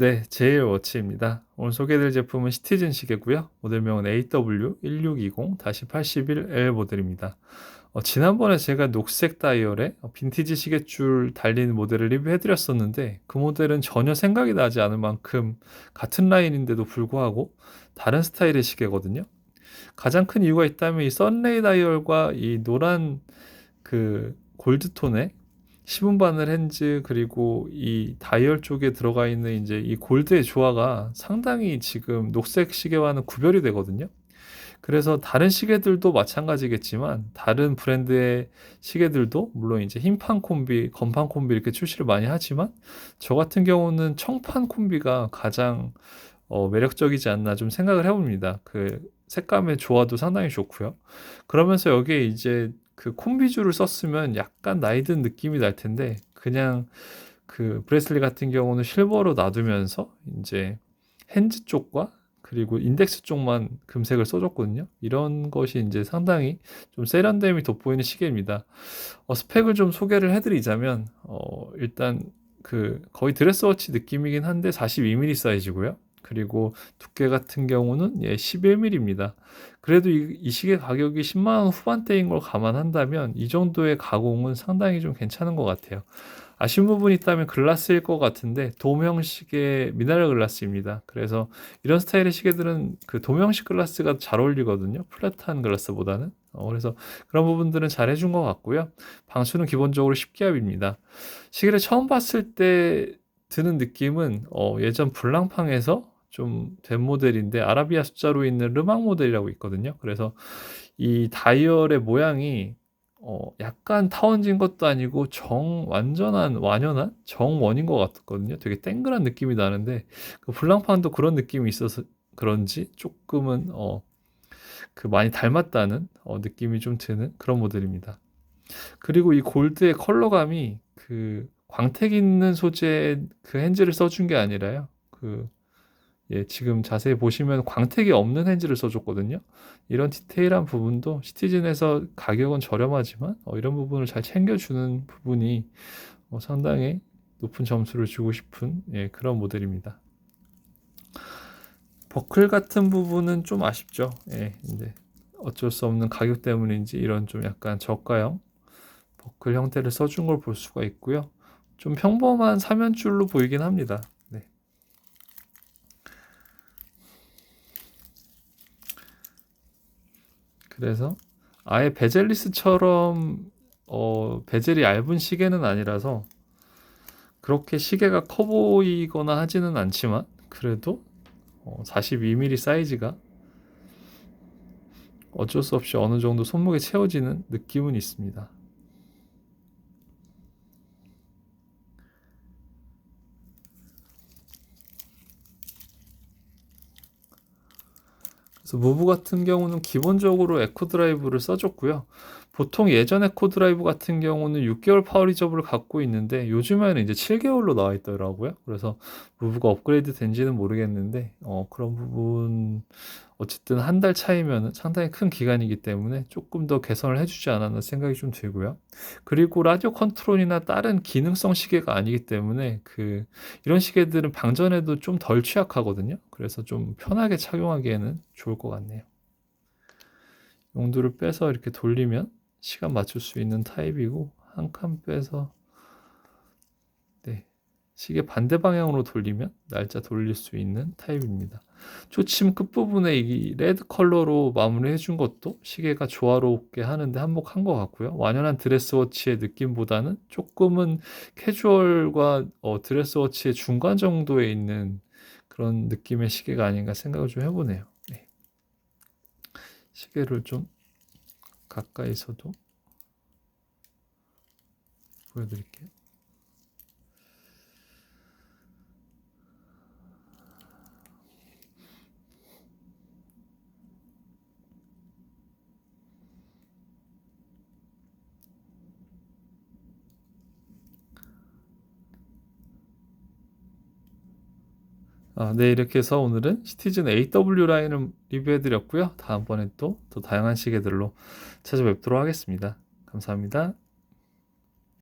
네, 제일 워치입니다. 오늘 소개해드릴 제품은 시티즌 시계고요. 모델명은 AW1620-81L 모델입니다. 어, 지난번에 제가 녹색 다이얼에 빈티지 시계줄 달린 모델을 리뷰해드렸었는데 그 모델은 전혀 생각이 나지 않을 만큼 같은 라인인데도 불구하고 다른 스타일의 시계거든요. 가장 큰 이유가 있다면 이 썬레이 다이얼과 이 노란 그 골드톤의 시분 바늘 핸즈 그리고 이 다이얼 쪽에 들어가 있는 이제 이 골드의 조화가 상당히 지금 녹색 시계와는 구별이 되거든요. 그래서 다른 시계들도 마찬가지겠지만 다른 브랜드의 시계들도 물론 이제 흰판 콤비, 건판 콤비 이렇게 출시를 많이 하지만 저 같은 경우는 청판 콤비가 가장 어, 매력적이지 않나 좀 생각을 해봅니다. 그 색감의 조화도 상당히 좋고요. 그러면서 여기에 이제 그 콤비줄을 썼으면 약간 나이 든 느낌이 날 텐데 그냥 그 브레슬리 같은 경우는 실버로 놔두면서 이제 핸즈 쪽과 그리고 인덱스 쪽만 금색을 써줬거든요. 이런 것이 이제 상당히 좀 세련됨이 돋보이는 시계입니다. 어, 스펙을 좀 소개를 해드리자면 어, 일단 그 거의 드레스워치 느낌이긴 한데 42mm 사이즈고요. 그리고 두께 같은 경우는 예, 11mm입니다. 그래도 이, 이 시계 가격이 10만원 후반대인 걸 감안한다면 이 정도의 가공은 상당히 좀 괜찮은 것 같아요. 아쉬운 부분이 있다면 글라스일 것 같은데 도명식의 미네랄 글라스입니다. 그래서 이런 스타일의 시계들은 그 도명식 글라스가 잘 어울리거든요. 플랫한 글라스보다는. 어, 그래서 그런 부분들은 잘 해준 것 같고요. 방수는 기본적으로 10기압입니다. 시계를 처음 봤을 때 드는 느낌은 어, 예전 블랑팡에서 좀 된 모델인데 아라비아 숫자로 있는 르망 모델이라고 있거든요. 그래서 이 다이얼의 모양이 어, 약간 타원진 것도 아니고 정 완전한 완연한 정원인 것 같거든요. 되게 땡글한 느낌이 나는데 그 블랑팡도 그런 느낌이 있어서 그런지 조금은 어, 그 많이 닮았다는 어, 느낌이 좀 드는 그런 모델입니다. 그리고 이 골드의 컬러감이 그 광택 있는 소재 그 핸즈를 써준 게 아니라요. 그 예, 지금 자세히 보시면 광택이 없는 핸즈를 써줬거든요. 이런 디테일한 부분도 시티즌에서 가격은 저렴하지만 어, 이런 부분을 잘 챙겨주는 부분이 어, 상당히 높은 점수를 주고 싶은 예, 그런 모델입니다. 버클 같은 부분은 좀 아쉽죠. 예, 근데 어쩔 수 없는 가격 때문인지 이런 좀 약간 저가형 버클 형태를 써준 걸 볼 수가 있고요. 좀 평범한 사면줄로 보이긴 합니다. 네. 그래서 아예 베젤리스처럼 어, 베젤이 얇은 시계는 아니라서 그렇게 시계가 커 보이거나 하지는 않지만 그래도 어, 42mm 사이즈가 어쩔 수 없이 어느 정도 손목에 채워지는 느낌은 있습니다. 그래서 무브 같은 경우는 기본적으로 에코 드라이브를 써줬고요. 보통 예전 에 코 드라이브 같은 경우는 6개월 파워 리저브를 갖고 있는데 요즘에는 이제 7개월로 나와 있더라고요. 그래서 무브가 업그레이드 된지는 모르겠는데 어, 그런 부분 어쨌든 한 달 차이면 상당히 큰 기간이기 때문에 조금 더 개선을 해주지 않았나 생각이 좀 들고요. 그리고 라디오 컨트롤이나 다른 기능성 시계가 아니기 때문에 그 이런 시계들은 방전에도 좀 덜 취약하거든요. 그래서 좀 편하게 착용하기에는 좋을 것 같네요. 용도를 빼서 이렇게 돌리면 시간 맞출 수 있는 타입이고 한 칸 빼서 네 시계 반대 방향으로 돌리면 날짜 돌릴 수 있는 타입입니다. 초침 끝부분에 이 레드 컬러로 마무리해 준 것도 시계가 조화롭게 하는데 한몫한 것 같고요. 완연한 드레스워치의 느낌보다는 조금은 캐주얼과 어, 드레스워치의 중간 정도에 있는 그런 느낌의 시계가 아닌가 생각을 좀 해보네요. 네. 시계를 좀 가까이서도 보여드릴게요. 아, 네, 이렇게 해서 오늘은 시티즌 AW 라인을 리뷰해드렸고요. 다음번에 또더 다양한 시계들로 찾아뵙도록 하겠습니다. 감사합니다.